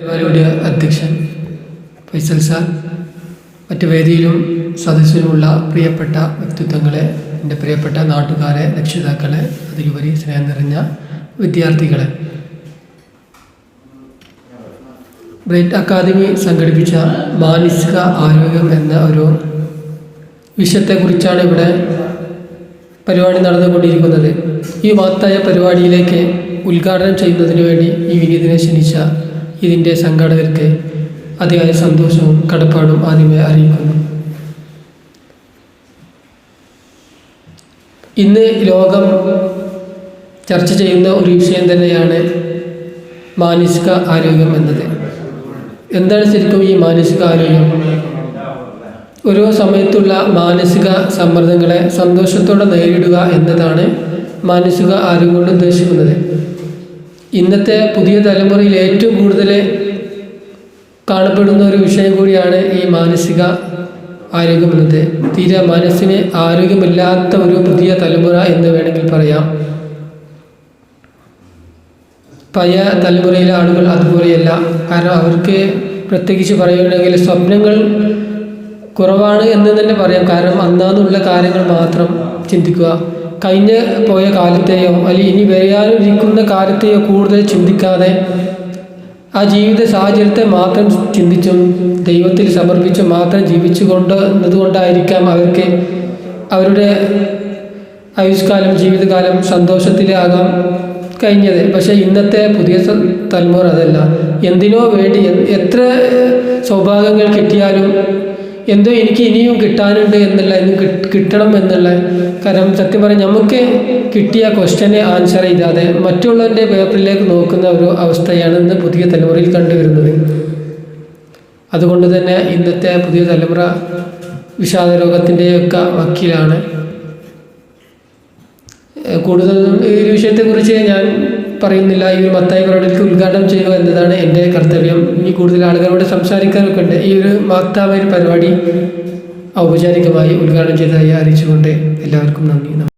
പരിപാടിയുടെ അധ്യക്ഷൻ ഫൈസൽ സാർ മറ്റ് വേദിയിലും സദസ്സിലുമുള്ള പ്രിയപ്പെട്ട വ്യക്തിത്വങ്ങളെ എന്റെ പ്രിയപ്പെട്ട നാട്ടുകാരെ രക്ഷിതാക്കളെ അതിലുപരി സ്നേഹം നിറഞ്ഞ വിദ്യാർത്ഥികളെ. ബ്രൈറ്റ് അക്കാദമി സംഘടിപ്പിച്ച മാനസിക ആരോഗ്യം എന്ന ഒരു വിഷയത്തെക്കുറിച്ചാണ് ഇവിടെ പരിപാടി നടന്നുകൊണ്ടിരിക്കുന്നത്. ഈ മഹത്തായ പരിപാടിയിലേക്ക് ഉദ്ഘാടനം ചെയ്യുന്നതിന് വേണ്ടി ഈ വിനീതിനെ ക്ഷണിച്ച ഇതിന്റെ സംഘാടകർക്ക് അതിയായ സന്തോഷവും കടപ്പാടും ആദ്യമേ അറിയിക്കുന്നു. ഇന്ന് ലോകം ചർച്ച ചെയ്യുന്ന ഒരു വിഷയം തന്നെയാണ് മാനസിക ആരോഗ്യം എന്നത്. എന്താണ് ശരിക്കും ഈ മാനസിക ആരോഗ്യം? ഓരോ സമയത്തുള്ള മാനസിക സമ്മർദ്ദങ്ങളെ സന്തോഷത്തോടെ നേരിടുക എന്നതാണ് മാനസിക ആരോഗ്യം കൊണ്ട് ഉദ്ദേശിക്കുന്നത്. ഇന്നത്തെ പുതിയ തലമുറയിൽ ഏറ്റവും കൂടുതൽ കാണപ്പെടുന്ന ഒരു വിഷയം കൂടിയാണ് ഈ മാനസിക ആരോഗ്യം എന്നത് തീരെ മനസ്സിന് ആരോഗ്യമില്ലാത്ത ഒരു പുതിയ തലമുറ എന്ന് വേണമെങ്കിൽ പറയാം. പഴയ തലമുറയിലെ ആളുകൾ അതുപോലെയല്ല. കാരണം അവർക്ക് പ്രത്യേകിച്ച് പറയുകയാണെങ്കിൽ സ്വപ്നങ്ങൾ കുറവാണ് എന്ന് തന്നെ പറയാം. കാരണം അന്നാന്നുള്ള കാര്യങ്ങൾ മാത്രം ചിന്തിക്കുക. കഴിഞ്ഞ് പോയ കാലത്തെയോ അല്ലെങ്കിൽ ഇനി വരാനിരിക്കുന്ന കാലത്തെയോ കൂടുതൽ ചിന്തിക്കാതെ ആ ജീവിത സാഹചര്യത്തെ മാത്രം ചിന്തിച്ചും ദൈവത്തിൽ സമർപ്പിച്ചും മാത്രം ജീവിച്ചു കൊണ്ട് എന്നതുകൊണ്ടായിരിക്കാം അവർക്ക് അവരുടെ ആയുഷ്കാലം ജീവിതകാലം സന്തോഷത്തിലാകാം കഴിഞ്ഞത്. പക്ഷേ ഇന്നത്തെ പുതിയ തലമുറ അതല്ല. എന്തിനോ വേണ്ടി എത്ര സൗഭാഗ്യങ്ങൾ കിട്ടിയാലും എന്തോ എനിക്ക് ഇനിയും കിട്ടാനുണ്ട് എന്നുള്ള ഇനി കിട്ടണം എന്നുള്ള കാരണം സത്യം പറഞ്ഞാൽ നമുക്ക് കിട്ടിയ ക്വസ്റ്റ്യനെ ആൻസർ ചെയ്താതെ മറ്റുള്ളവന്റെ പേപ്പറിലേക്ക് നോക്കുന്ന ഒരു അവസ്ഥയാണ് ഇന്ന് പുതിയ തലമുറയിൽ കണ്ടുവരുന്നത്. അതുകൊണ്ട് തന്നെ ഇന്നത്തെ പുതിയ തലമുറ വിഷാദ രോഗത്തിന്റെയൊക്കെ വക്കീലാണ്. കൂടുതൽ ഈ വിഷയത്തെക്കുറിച്ച് ഞാൻ പറയുന്നില്ല ഈ ഒരു മത്തായി പരിപാടിക്ക് ഉദ്ഘാടനം ചെയ്യുക എന്നതാണ് എന്റെ കർത്തവ്യം. ഇനി കൂടുതൽ ആളുകളോട് സംസാരിക്കാനൊക്കെ ഉണ്ട് ഈ ഒരു മാക്താവ് പരിപാടി ഔപചാരികമായി ഉദ്ഘാടനം ചെയ്തതായി അറിയിച്ചുകൊണ്ട് എല്ലാവർക്കും നന്ദി.